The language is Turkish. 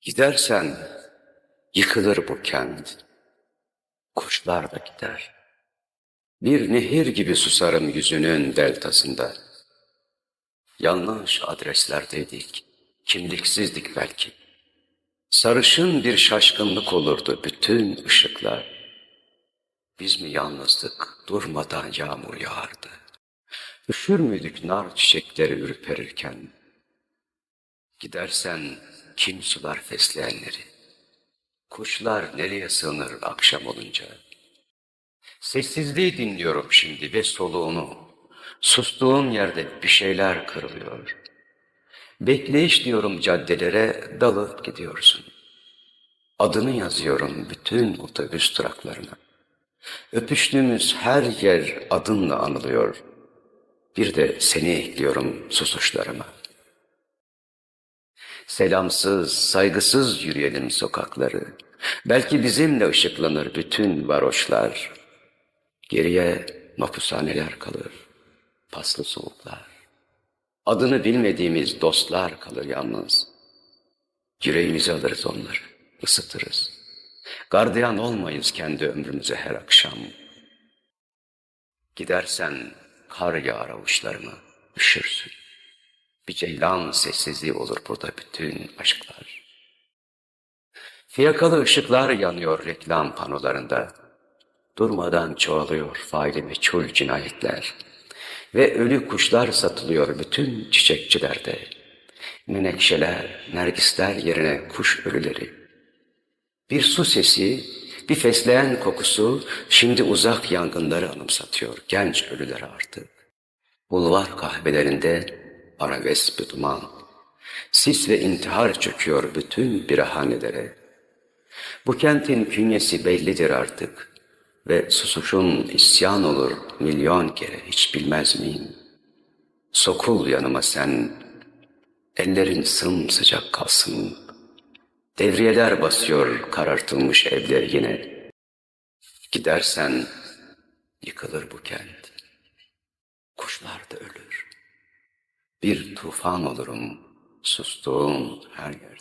Gidersen yıkılır bu kent. Kuşlar da gider. Bir nehir gibi susarım yüzünün deltasında. Yanlış adreslerdeydik, kimliksizdik belki. Sarışın bir şaşkınlık olurdu bütün ışıklar. Biz mi yalnızdık, durmadan yağmur yağardı. Üşür müydük nar çiçekleri ürperirken? Gidersen kim sular fesleğenleri? Kuşlar nereye sığınır akşam olunca? Sessizliği dinliyorum şimdi ve soluğunu. Sustuğum yerde bir şeyler kırılıyor. Bekleyiş diyorum caddelere dalıp gidiyorsun. Adını yazıyorum bütün otobüs duraklarına. Öpüştüğümüz her yer adınla anılıyor. Bir de seni ekliyorum susuşlarıma. Selamsız, saygısız yürüyelim sokakları. Belki bizimle ışıklanır bütün varoşlar. Geriye mapushaneler kalır, paslı soğuklar. Adını bilmediğimiz dostlar kalır yalnız. Yüreğimizi alırız onları, ısıtırız. Gardiyan olmayız kendi ömrümüze her akşam. Gidersen kar yağar avuçlarıma, üşürsün. Bir ceylan sessizliği olur burada bütün aşklar. Fiyakalı ışıklar yanıyor reklam panolarında. Durmadan çoğalıyor faili meçhul cinayetler. Ve ölü kuşlar satılıyor bütün çiçekçilerde. Menekşeler, nergisler yerine kuş ölüleri. Bir su sesi, bir fesleğen kokusu şimdi uzak yangınları anımsatıyor genç ölüler artık. Bulvar kahvelerinde arabesk bir duman. Sis ve intihar çöküyor bütün birahanelere. Bu kentin künyesi bellidir artık ve susuşun isyan olur milyon kere hiç bilmez miyim? Sokul yanıma sen, ellerin sımsıcak kalsın. Devriyeler basıyor karartılmış evler yine. Gidersen yıkılır bu kent. Kuşlar da ölür. Bir tufan olurum sustuğum her yerde.